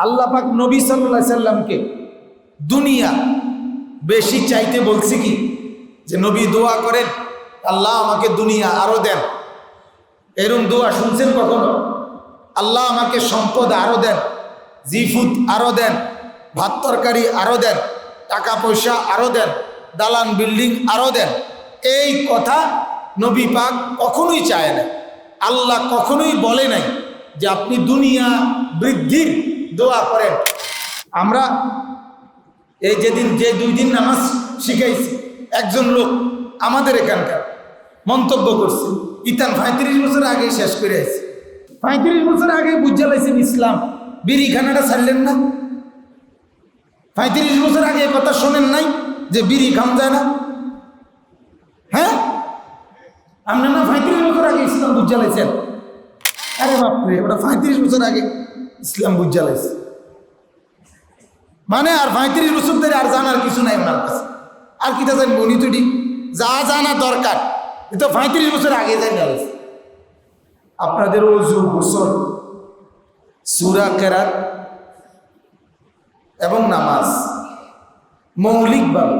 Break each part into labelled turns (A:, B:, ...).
A: আল্লাহ পাক নবী সাল্লাহ সাল্লামকে দুনিয়া বেশি চাইতে বলছে কি? যে নবী দোয়া করেন, আল্লাহ আমাকে দুনিয়া আরও দেন। এরম দোয়া শুনছেন কখনো? আল্লাহ আমাকে সম্পদ আরও দেন, জিফুত আরও দেন, ভাত তরকারি আরও দেন, টাকা পয়সা আরও দেন, দালান বিল্ডিং আরও দেন। এই কথা নবী পাক কখনোই চায় না। আল্লাহ কখনোই বলে নাই যে আপনি দুনিয়া বৃদ্ধির দোয়া করেন। আমরা এই যেদিন, যে দুই দিন নামাজ শিখাইছি, একজন লোক আমাদের এখানকার মন্তব্য করছে ইতান পঁয়ত্রিশ বছর আগে শেষ করে আছে পঁয়ত্রিশ বছর আগে বুঝে লাইছেন ইসলাম। বিড়ি খানাটা ছাড়লেন না। পঁয়ত্রিশ বছর আগে কথা শোনেন নাই যে বিড়ি খাম যায় না? হ্যাঁ? আপনি না পঁয়ত্রিশ বছর আগে ইসলাম বুঝে লাইছেন? আরে বাপরে, ওটা পঁয়ত্রিশ বছর আগে ইসলাম বুঝে লাইছে। মানে আর পঁয়ত্রিশ বছর ধরে আর জানার কিছু নাই ওনার কাছে। আর কিটা জানব উনি তো ঠিক যা জানা দরকার, এ তো পঁয়ত্রিশ বছর আগে যাই গেছে আপনাদের ওজু গোসল, সুরা কেরাত এবং নামাজ মৌলিকভাবে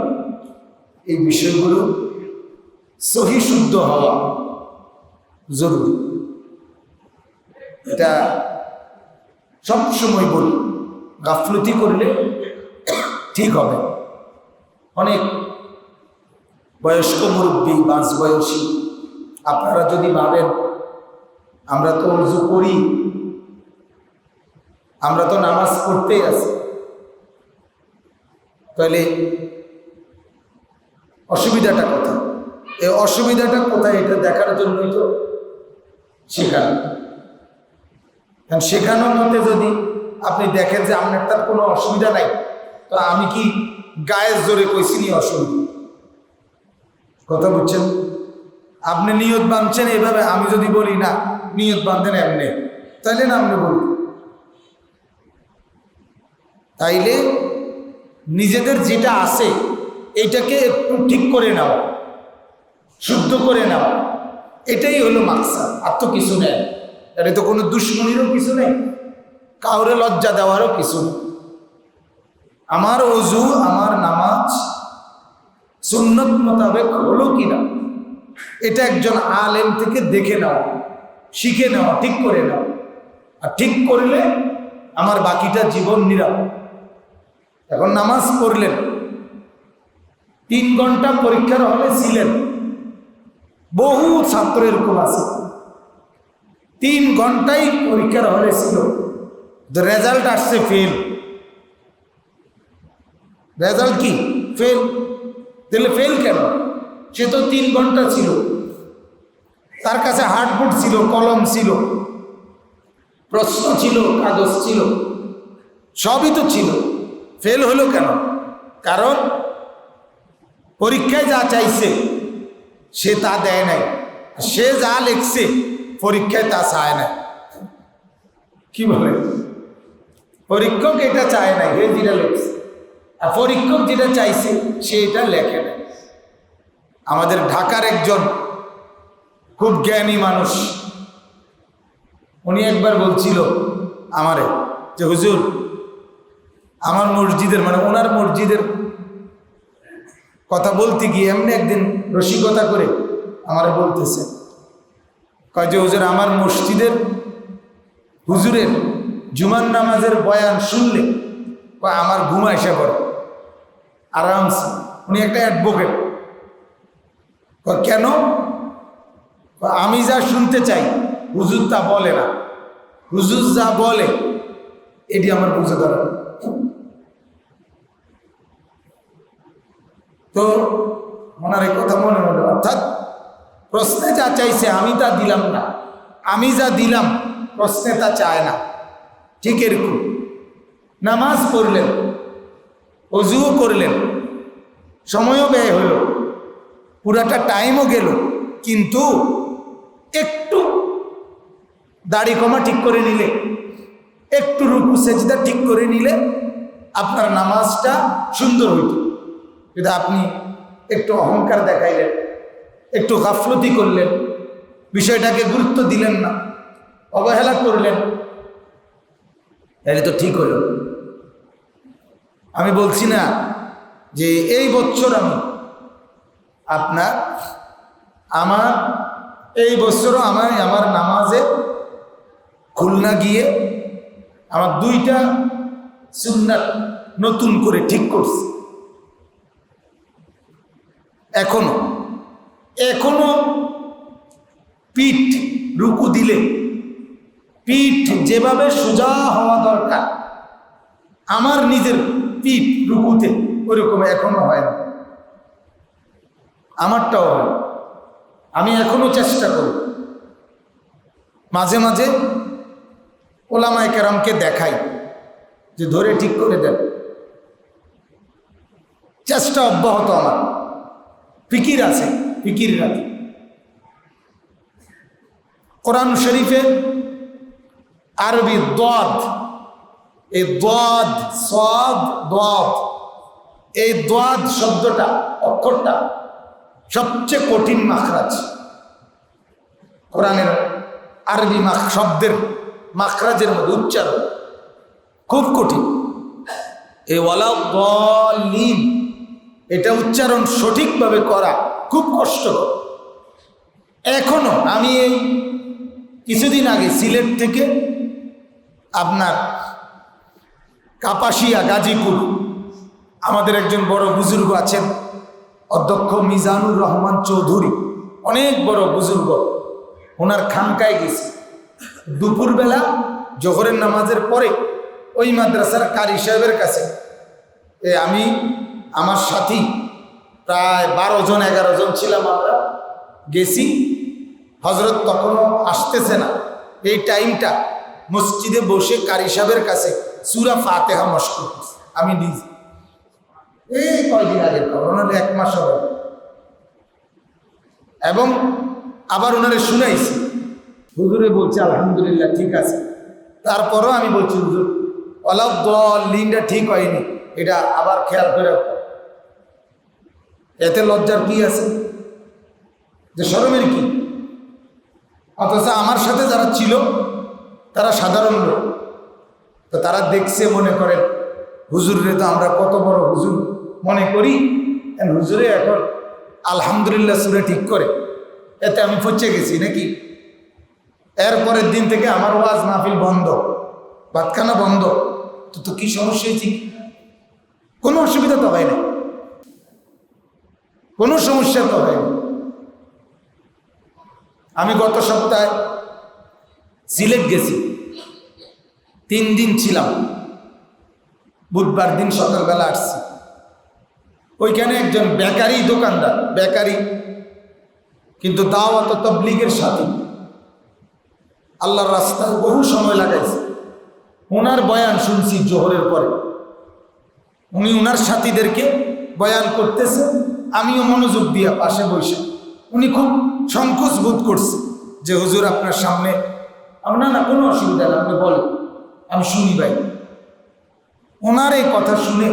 A: এই বিষয়গুলো সহি শুদ্ধ হওয়া জরুরি। এটা সবসময় বলি, গাফলতি করলে ঠিক হবে। অনেক বয়স্ক মুরব্বী বাঁচ বয়সী আপনারা যদি ভাবেন, আমরা তো অর্জু করি, আমরা তো নামাজ পড়তেই আছি, তাহলে অসুবিধাটা কোথায়? এই অসুবিধাটা কোথায়? এটা দেখার জন্যই তো শেখানো। কারণ শেখানোর মধ্যে যদি আপনি দেখেন যে আপনার তার কোনো অসুবিধা নাই, তো আমি কি গায়ের জোরে কইছি নি অসুবিধা? কথা বুঝছেন? আপনি নিয়ত বাঁধছেন এভাবে, আমি যদি বলি না, নিয়ত বাঁধেন এমনি। তাইলে না আপনি বলুন তাইলে নিজেদের যেটা আছে, এটাকে একটু ঠিক করে নাও, শুদ্ধ করে নাও। এটাই হলো মাকসা আর তো কিছু নেই। এটা তো কোনো দুশ্মনীরও কিছু নেই। কাউরে লজ্জা দেওয়ারও কিছু নেই। আমার অজু আমার নামাজ সুন্নত মোতাবেক হলো কিনা এটা একজন আলেম থেকে দেখে নাও, শিখে নেওয়া ঠিক করে নাও। আর ঠিক করলে আমার বাকিটা জীবন নিরাপদ। এখন নামাজ পড়লেন, তিন ঘণ্টা পরীক্ষার হলে ছিলেন। বহু ছাত্র এরকম আছে। তিন ঘন্টাই পরীক্ষার হলে ছিল। রেজাল্ট আসছে ফেল রেজাল্ট কি? ফেল তাহলে ফেল কেন? সে তো তিন ঘণ্টা ছিল। তার কাছে হার্ডবোর্ড ছিল, কলম ছিল। প্রশ্ন ছিল, কাগজ ছিল। সবই তো ছিল। ফেল হলো কেন? কারণ পরীক্ষায় যা চাইছে, সে তা দেয় নাই। সে যা লিখছে পরীক্ষায় তা চায় না। কি বলে? পরীক্ষক এটা চায় না হে যেটা লিখছে। আর পরীক্ষক যেটা চাইছে সে এটা লেখে না। আমাদের ঢাকার একজন খুব জ্ঞানী মানুষ উনি একবার বলছিল আমারে যে হুজুর আমার মসজিদের মানে ওনার মসজিদের কথা বলতে গিয়ে এমনি একদিন রসিকতা করে আমারে বলতেছে কয় যে, হুজুর, আমার মসজিদের হুজুরের জুমান নামাজের বয়ান শুনলে, কয়, আমার ঘুম এসে পড়ে। আরামসে। উনি একটা অ্যাডভোকেট। কেন? আমি যা শুনতে চাই, হুজুর তা বলে না। হুজুর যা বলে, এটি আমার বুঝে ধরে তো, ওনার কথা মনে হলো। অর্থাৎ প্রশ্নে যা চাইছে, আমি তা দিলাম না। আমি যা দিলাম, প্রশ্নে তা চায় না। ঠিক এরকম। নামাজ পড়লেন, অজুও করলেন, সময়ও ব্যয় হলো। পুরাটা টাইমও গেল, কিন্তু একটু দাড়ি কমা ঠিক করে নিলে, একটু রুকু সেজদা ঠিক করে নিলে আপনার নামাজটা সুন্দর হইত। কিন্তু আপনি একটু অহংকার দেখাইলেন একটু গাফলতি করলেন। বিষয়টাকে গুরুত্ব দিলেন না। অবহেলা করলেন। তাহলে তো ঠিক হলো। আমি বলছি না যে এই বছর আমি আপনার, আমার, এই বছরও আমার আমার নামাজে খুলনা গিয়ে আমার দুইটা সুন্নাত নতুন করে ঠিক করছি। এখনও পিঠ রুকু দিলে, পিঠ যেভাবে সোজা হওয়া দরকার, আমার নিজের পিঠ রুকুতে ওইরকম এখনও হয় না। আমারটাও হয়। আমি এখনও চেষ্টা করি। মাঝে মাঝে ওলামায় কেরামকে দেখাই, যে ধরে ঠিক করে দেন। চেষ্টা অব্যাহত আমার। ফিকির আছে, ফিকির রাখি। কোরআন শরীফের আরবি দদ, এই দদ, সদ, দদ, এই দোয়াদ শব্দটা, অক্ষরটা সবচেয়ে কঠিন মাখরাজ। কোরআনের আরবি মাখ, শব্দের মাখরাজের মধ্যে উচ্চারণ খুব কঠিন। এ ওয়ালা দলিন, এটা উচ্চারণ সঠিকভাবে করা খুব কষ্টকর। এখনও আমি এই কিছুদিন আগে সিলেট থেকে আপনার কাপাসিয়া, গাজীপুর, আমাদের একজন বড় বুজুর্গ আছেন, অধ্যক্ষ মিজানুর রহমান চৌধুরী। অনেক বড় বুজুর্গ। ওনার খানকায় গেছি। দুপুরবেলা জোহরের নামাজের পরে ওই মাদ্রাসার কারি সাহেবের কাছে। এ আমি, আমার সাথী, প্রায় বারো জন, এগারো জন ছিলাম আমরা। গেছি। হজরত তখনও আসতেছে না। এই টাইমটা মসজিদে বসে কারি সাহেবের কাছে সুরা ফাতেহা মস্ক আমি নিজে এই কয়দিন আগের খবর, ওনার এক মাস হবে। এবং আবার ওনারে শুনাইছি। হুজুরে বলছে, আলহামদুলিল্লাহ, ঠিক আছে। তারপরও আমি বলছি, হুজুর অলাপ দল লিনটা ঠিক হয়নি। এটা আবার খেয়াল করে এতে লজ্জার কি আছে? যে সরমের কি? অথচ আমার সাথে যারা ছিল, তারা সাধারণ লোক। তো তারা দেখছে, মনে করেন হুজুরে তো আমরা কত বড় হুজুর। মনে করি হুজুরে, এখন আলহামদুলিল্লাহ সুরে ঠিক করে। এতে আমি ফচে গেছি নাকি? এরপরের দিন থেকে আমার ওয়াজ মাহফিল বন্ধ বাতখানা বন্ধ। তো তো কি সমস্যা হয়েছি কোনো অসুবিধা তো হয় না কোনো সমস্যা তো হয় না আমি গত সপ্তাহে সিলেট গেছি। তিন দিন ছিলাম। বুধবার দিন সকালবেলা আসছি। ওইখানে একজন বেকারি দোকানদার, বেকারি, কিন্তু দাওয়াত তবলিগের সাথে। আল্লাহর রাস্তায় বহু সময় লাগাইছে। ওনার বয়ান শুনছি জোহরের পরে। উনি ওনার সাথীদেরকে বয়ান করতেছে, আমিও মনোযোগ দিয়া পাশে বসে। উনি খুব সংকোচ বোধ করছে যে হুজুর আপনার সামনে না না, কোনো অসুবিধা না আপনি বলেন। আমি শুনি ভাই। ওনার এই কথা শুনে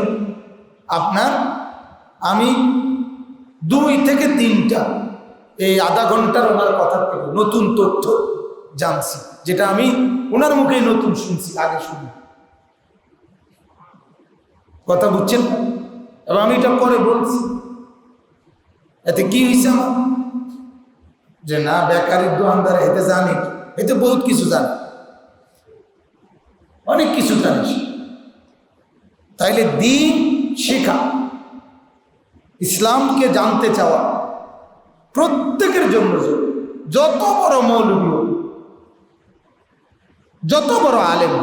A: আপনার, আমি দুই থেকে তিনটা, এই আধা ঘণ্টার ওনার কথা থেকে নতুন তথ্য জানছি, যেটা আমি ওনার মুখেই নতুন শুনছি, আগে শুনি। কথা বুঝছেন? এবং আমি এটা পরে বলছি। এতে কি হয়েছে আমার? যে না, বেকারির দোকানদার, এতে জানি। এতে বহুত কিছু জানে। অনেক কিছু জানিস তাইলে দিন শেখা। ইসলামকে জানতে চাওয়া প্রত্যেকের জন্য যত বড় মৌলবী যত বড় আলেম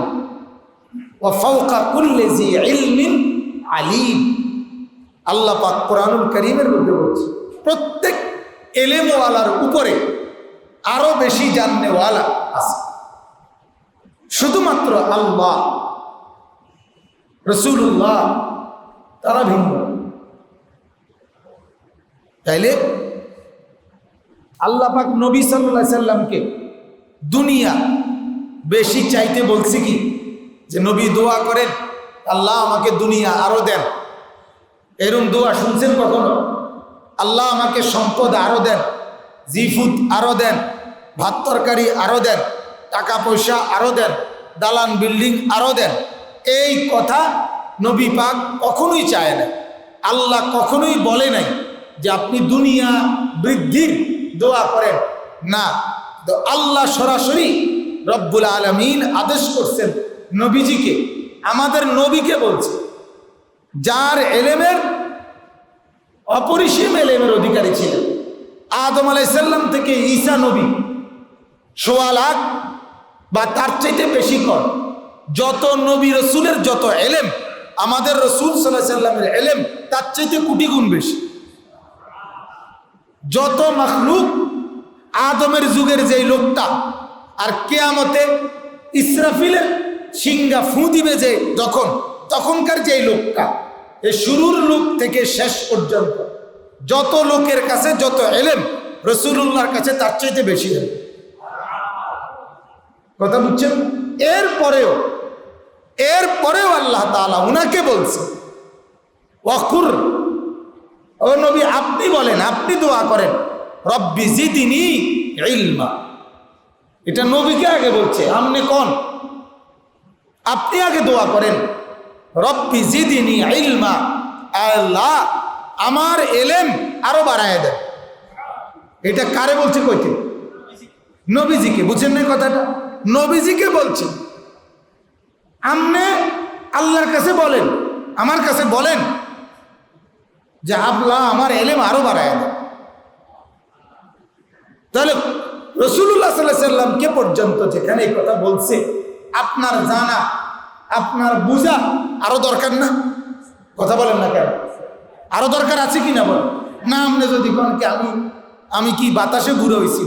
A: ও ফৌকা কুল্লে জি ইলমিন আলিম। আল্লাহ পাক কোরআনুল করিমের মধ্যে বলছে, প্রত্যেক এলেমওয়ালার উপরে আরও বেশি জাননেওয়ালা আছে। শুধুমাত্র আল্লাহ রসুল্লাহ তারা ভিন্ন। তাইলে আল্লাহ পাক নবী সাল্লাহ সাল্লামকে দুনিয়া বেশি চাইতে বলছি কি? যে নবী দোয়া করেন, আল্লাহ আমাকে দুনিয়া আরও দেন। এরম দোয়া শুনছেন কখনো? আল্লাহ আমাকে সম্পদ আরও দেন, জিফুত আরও দেন, ভাত তরকারি আরও দেন, টাকা পয়সা আরও দেন, দালান বিল্ডিং আরও দেন। এই কথা নবী পাক কখনোই চায় না। আল্লাহ কখনোই বলে নাই যে আপনি দুনিয়া বৃদ্ধির দোয়া করেন। না আল্লাহ সরাসরি রব্বুল আলমিন আদেশ করছেন নবীজিকে, আমাদের নবীকে বলছে, যার এলেমের অপরিসীম এলেমের অধিকারী ছিলেন। আদম আলাইসাল্লাম থেকে ঈসা নবী। সোয়া লাখ বা তার চাইতে বেশি কর। যত নবী রসুলের যত এলেম, আমাদের রসুল সাল্লাহ সাল্লামের এলেম, তার চাইতে কুটি গুণ বেশি। যত মখলুক আদমের যুগের যেই লোকটা, আর কেয়ামতে ইসরাফিলের সিঙ্গা ফু দিবে যে যখন, তখনকার যেই লোকটা এই শুরুর লোক থেকে শেষ পর্যন্ত যত লোকের কাছে যত এলেম রসুল্লাহর কাছে তার চাইতে বেশি এলেম। কথা বুঝছেন? এরপরেও এরপরেও আল্লাহ তাআলা উনাকে বলছে, ওয়াকুর। ও নবী, আপনি বলেন, আপনি দোয়া করেন, রব্বি জিদিনি ইলমা। এটা নবীকে আগে বলছে আমনে কোন? আপনি আগে দোয়া করেন রব্বি জিদিনি ইলমা। আল্লাহ আমার এলেম আরও বাড়ায় দেন। এটা কারে বলছে কইতে? নবীজিকে। বুঝেন না কথাটা? নবীজিকে বলছি। আমনে আল্লাহর কাছে বলেন, আমার কাছে বলেন যে আল্লাহ আমার এলেম আরও বাড়ায় দেন। তাহলে রসুল্লাহ সাল্লাহ সাল্লামকে পর্যন্ত যেখানে এই কথা বলছে, আপনার জানা আপনার বুঝা আরও দরকার না? কথা বলেন না কেন? আরও দরকার আছে কি না বলেন? না, আপনি যদি কোন কি আমি আমি কি বাতাসে ঘুরে হয়েছি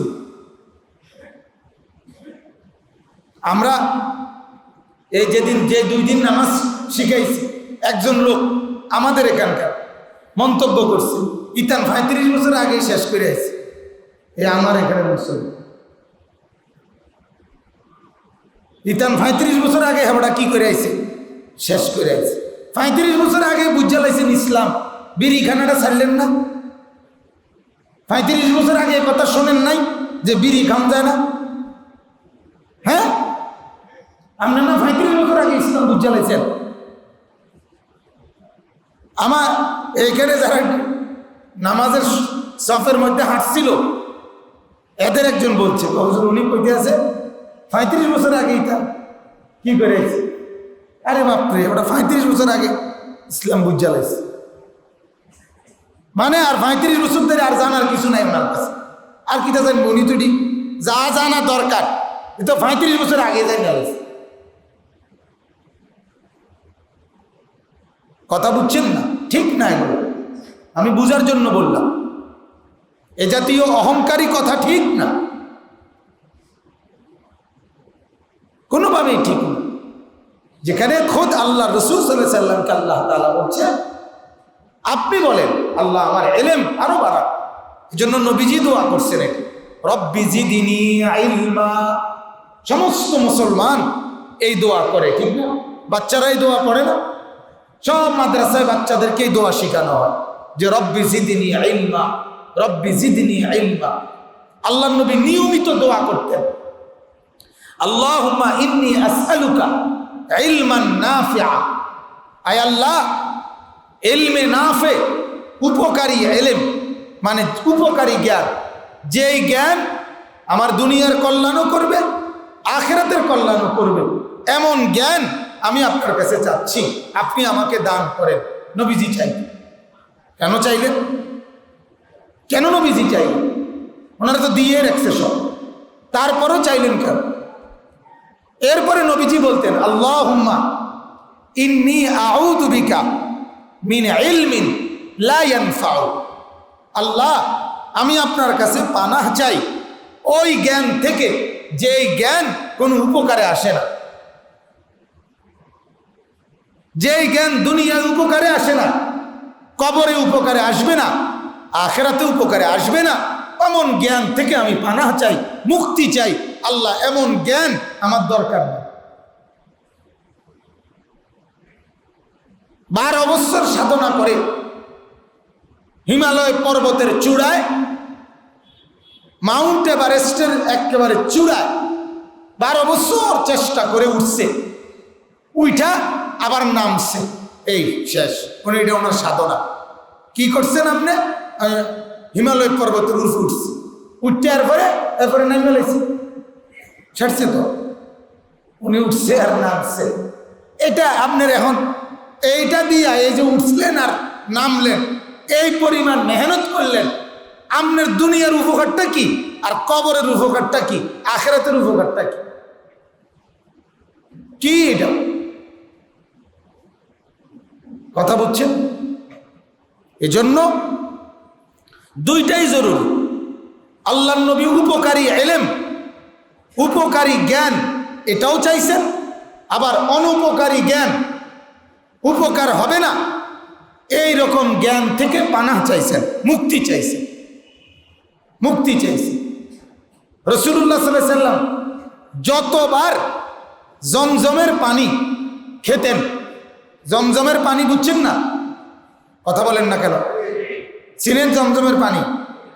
A: আমরা এই যেদিন, যে দুই দিন নামাজ শিখাইছি, একজন লোক আমাদের এখানকার মন্তব্য করছে, ইতান পঁয়ত্রিশ বছর আগেই শেষ করে আছে এ আমার এখানে মুসলমান ইতান পঁয়ত্রিশ বছর আগে আমরা কি করে আইছে? শেষ করে আইছে। পঁয়ত্রিশ বছর আগে বুঝা লাইছেন ইসলাম। বিড়ি খানাটা ছাড়লেন না। পঁয়ত্রিশ বছর আগে কথা শোনেন নাই যে বিড়ি খান যায় না। হ্যাঁ? আপনি না পঁয়ত্রিশ বছর আগে ইসলাম বুঝা লাইছেন আমার এইখানে যারা নামাজের সফের মধ্যে হাঁটছিল, এদের একজন বলছে হুজুর উনি কইতে আছে পঁয়ত্রিশ বছর আগে এটা কি করেছে? আরে বাপরে, ওটা পঁয়ত্রিশ বছর আগে ইসলাম বুঝা লাইছে মানে আর পঁয়ত্রিশ বছর ধরে আর জানার কিছু নাই ওনার কাছে। আর কিটা জানব উনি তো ঠিক, যা জানা দরকার, এ তো পঁয়ত্রিশ বছর আগে যাই গেছে কথা বুঝছেন না? ঠিক না এগুলো। আমি বুঝার জন্য বললাম। এ জাতীয় অহংকারী কথা ঠিক না কোনোভাবেই ঠিক না যেখানে খোদ আল্লাহ রসুল সাল্লামকে আল্লাহ তালা বলছে আপনি বলেন, আল্লাহ আমার এলেম আরও বাড়া জন্য নবীজি দোয়া করছেন এটি। রব্বি জিদিনী আইলমা সমস্ত মুসলমান এই দোয়া করে, ঠিক বাচ্চারা এই দোয়া পড়ে না? সব মাদ্রাসায় বাচ্চাদেরকে এই দোয়া শেখানো হয় যে রব্বি জিদিনী আইলমা রব্বি জিদিনী আইলমা আল্লাহ নবী নিয়মিত দোয়া করতেন। আল্লাহ ইন্নি আসআলুকা নাফে, উপকারী এলেম মানে উপকারী জ্ঞান। যেই জ্ঞান আমার দুনিয়ার কল্যাণও করবে, আখেরাতের কল্যাণও করবে। এমন জ্ঞান আমি আপনার কাছে চাচ্ছি, আপনি আমাকে দান করেন। নবীজি চাই কেন চাইলেন? কেন নবীজি চাইলেন? ওনারা তো দিয়ে রাখছে সব তারপরও চাইলেন কেন? এরপরে নবীজি বলতেন আল্লাহ হুম্মা ইন্নি আউদুবিকা মিন ইলমিন লা ইয়ানফাউ। আল্লাহ, আমি আপনার কাছে পানাহ চাই। ওই জ্ঞান থেকে যে জ্ঞান কোনো উপকারে আসে না। যে জ্ঞান দুনিয়ার উপকারে আসে না, কবরে উপকারে আসবে না, আখেরাতে উপকারে আসবে না এমন জ্ঞান থেকে আমি পানাহ চাই, মুক্তি চাই। আল্লাহ এমন জ্ঞান আমার দরকার নেই। বারো বছর সাধনা করে হিমালয় পর্বতের চূড়ায়, মাউন্ট এভারেস্টের একেবারে চূড়ায় বারো বছর চেষ্টা করে উঠছে। উইটা আবার নামছে। এই শেষ, উনি এটা ওনার সাধনা। কি করছেন আপনি? হিমালয় পর্বতের উপরে উঠছে। উঠতে এরপরে এরপরে নামে লাইছে ছাড়ছে তো। উনি উঠছে আর নামছে। এটা আপনার এখন এইটা দিয়া এই যে উঠলেন আর নামলেন, এই পরিমাণ মেহনত করলেন, আপনার দুনিয়ার উপকারটা কি আর কবরের উপকারটা কি, আখেরাতের উপকারটা কি? এটা? কথা বলছেন? এজন্য দুইটাই জরুরি। আল্লাহ নবী উপকারী, এলেম উপকারী জ্ঞান, এটাও চাইছেন, আবার অনুপকারী জ্ঞান, উপকার হবে না। এই রকম জ্ঞান থেকে পানা চাইছেন, মুক্তি চাইছেন মুক্তি চাইছেন। রসুল্লাহ সাল্লাম যতবার জমজমের পানি খেতেন, জমজমের পানি বুঝছেন না? কথা বলেন না কেন? চিনেন জমজমের পানি?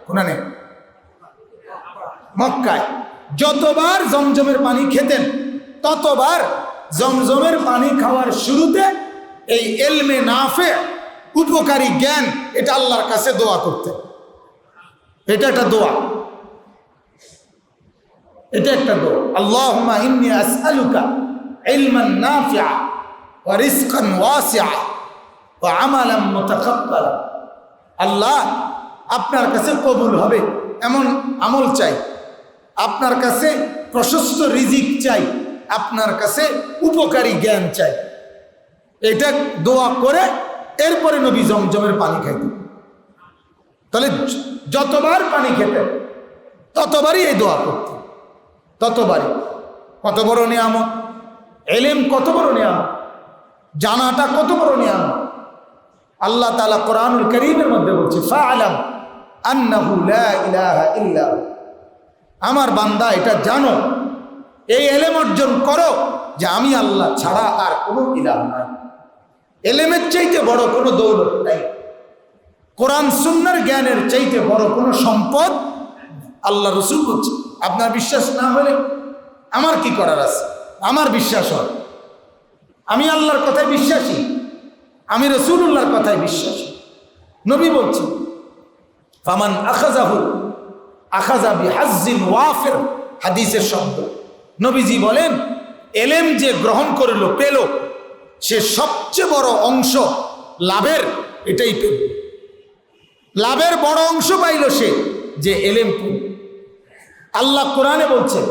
A: কোনা মক্কায়। যতবার জমজমের পানি খেতেন, ততবার জমজমের পানি খাওয়ার শুরুতে এই এলমে নাফে উপকারী জ্ঞান এটা আল্লাহর কাছে দোয়া করতেন। এটা একটা দোয়া। এটা একটা দোয়া। আল্লাহুম্মা ইন্নী আসআলুকা ইলমান নাফিআ ওয়া রিজকান ওয়াসিআ ওয়া আল্লাহ আপনার কাছে কবুল হবে, এমন আমল চাই। আপনার কাছে প্রশস্ত রিজিক চাই, আপনার কাছে উপকারী জ্ঞান চাই। এটা দোয়া করে এরপরে নবী জমজমের পানি খাইতেন তাহলে যতবার পানি খেতেন ততবারই এই দোয়া করতেন ততবারই। কত বড় নিয়ামত। এলেম কত বড় নিয়ামত। জানাটা কত বড় নিয়ামত। আল্লাহ তাআলা কোরআনুল করিমের মধ্যে বলছে, ফাআলাম আন্নাহু লা ইলাহা ইল্লা হু। আমার বান্দা এটা জানো। এই এলেম অর্জন করো যে আমি আল্লাহ ছাড়া আর কোনো ইলাহ নাই। এলেমের চাইতে বড় কোনো দৌলত নাই। কোরআন সুন্নার জ্ঞানের চাইতে বড় কোনো সম্পদ আল্লাহ রসুল বলছে। আপনার বিশ্বাস না হলে আমার কি করার আছে? আমার বিশ্বাস হয়। আমি আল্লাহর কথায় বিশ্বাসী। আমি রসুল্লাহর কথায় বিশ্বাসী। নবী বলছি, ফামান আখাজাহু আখাজা বিহাজ্জিন ওয়াফির, হাদিসের শব্দ। নবীজি বলেন, এলেম যে গ্রহণ করল, পেল। সে সবচেয়ে বড় অংশ লাভের, এটাই পেল। লাভের বড় অংশ পাইল সে যে এলেম আল্লাহ কোরআনে বলছেন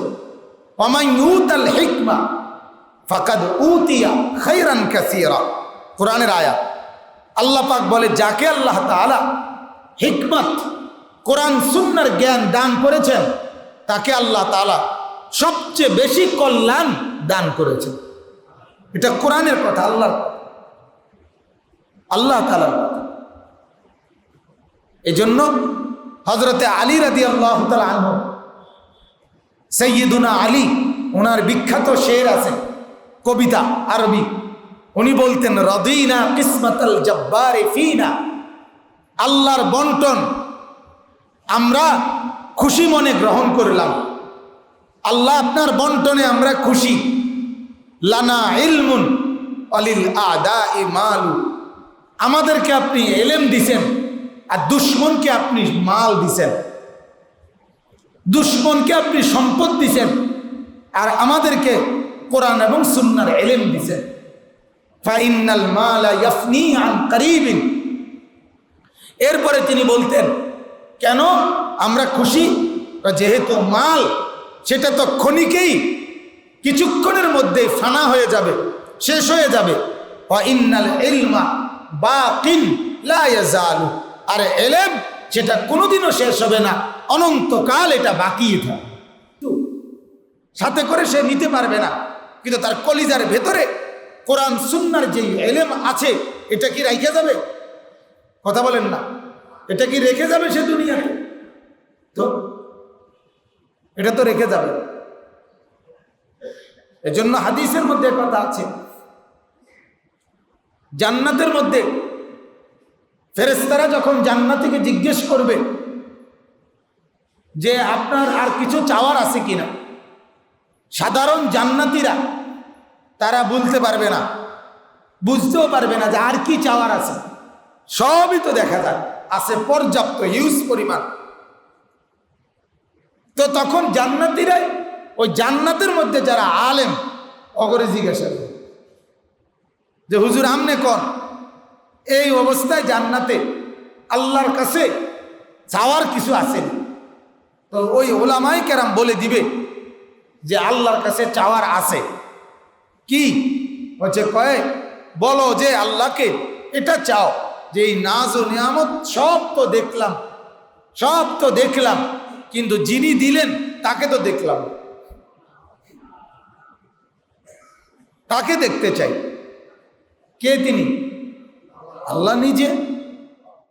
A: অমাই ইউতাল হিকমা ফাকাদ উতিয়া খাইরান কাসিরা। কোরআনের আয়া আল্লাহ পাক বলে, যাকে আল্লাহ তাআলা হিকমত কোরআন সুন্নার জ্ঞান দান করেছেন, তাকে আল্লাহ তালা সবচেয়ে বেশি কল্যাণ দান করেছেন। এটা কোরআনের কথা, আল্লাহর কথা। আল্লাহ তাআলার এই জন্য হজরতে আলী রাদি আল্লাহ আনহ, সৈয়দুনা আলী, ওনার বিখ্যাত শের আছে, কবিতা আরবি। উনি বলতেন, রদিনা কিসমতাল জব্বারে ফিনা আল্লাহর বন্টন আমরা খুশি মনে গ্রহণ করলাম। আল্লাহ আপনার বন্টনে আমরা খুশি। লানা ইলমুন অলিল আদা এ মালু। আমাদেরকে আপনি এলেম দিছেন আর দুশ্মনকে আপনি মাল দিছেন। দুশ্মনকে আপনি সম্পদ দিছেন আর আমাদেরকে কোরআন এবং সুন্নার এলেম দিছেন। ফাইনাল মালা ইয়াফনি আন করিবিন। এরপরে তিনি বলতেন কেন? আমরা খুশি? যেহেতু মাল, সেটা তো ক্ষণিকেই, কিছুক্ষণের মধ্যে ফানা হয়ে যাবে, শেষ হয়ে যাবে। আর এলেম, সেটা কোনোদিনও শেষ হবে না। অনন্তকাল এটা বাকি থাকে সাথে করে সে নিতে পারবে না। কিন্তু তার কলিজার ভেতরে কোরআন, সুন্নার যে এলেম আছে, এটা কি রেখে যাবে? কথা বলেন না। এটা কি রেখে যাবে সে দুনিয়াতে? তো এটা তো রেখে যাবে। এজন্য হাদিসের মধ্যে কথা আছে। জান্নাতের মধ্যে ফেরেস্তারা যখন জান্নাতিকে জিজ্ঞেস করবে যে আপনার আর কিছু চাওয়ার আছে কিনা, সাধারণ জান্নাতিরা তারা বলতে পারবে না, বুঝতেও পারবে না যে আর কি চাওয়ার আছে। সবই তো দেখা যায়। আছে পর্যাপ্ত হিউজ পরিমাণ। তো তখন জান্নাতিরাই ওই জান্নাতের মধ্যে যারা আলেম অগরে জিজ্ঞাসা যে হুজুর, আমনে কর এই অবস্থায় জান্নাতে আল্লাহর কাছে চাওয়ার কিছু আছে তো ওই ওলামাই কেরাম বলে দিবে যে আল্লাহর কাছে চাওয়ার আছে। কি? হচ্ছে কয়ে, বলো যে আল্লাহকে এটা চাও। যে এই নাজ ও নিয়ামত সব তো দেখলাম, সব তো দেখলাম, কিন্তু যিনি দিলেন তাকে তো দেখলাম। তাকে দেখতে চাই। কে তিনি? আল্লাহ নিজে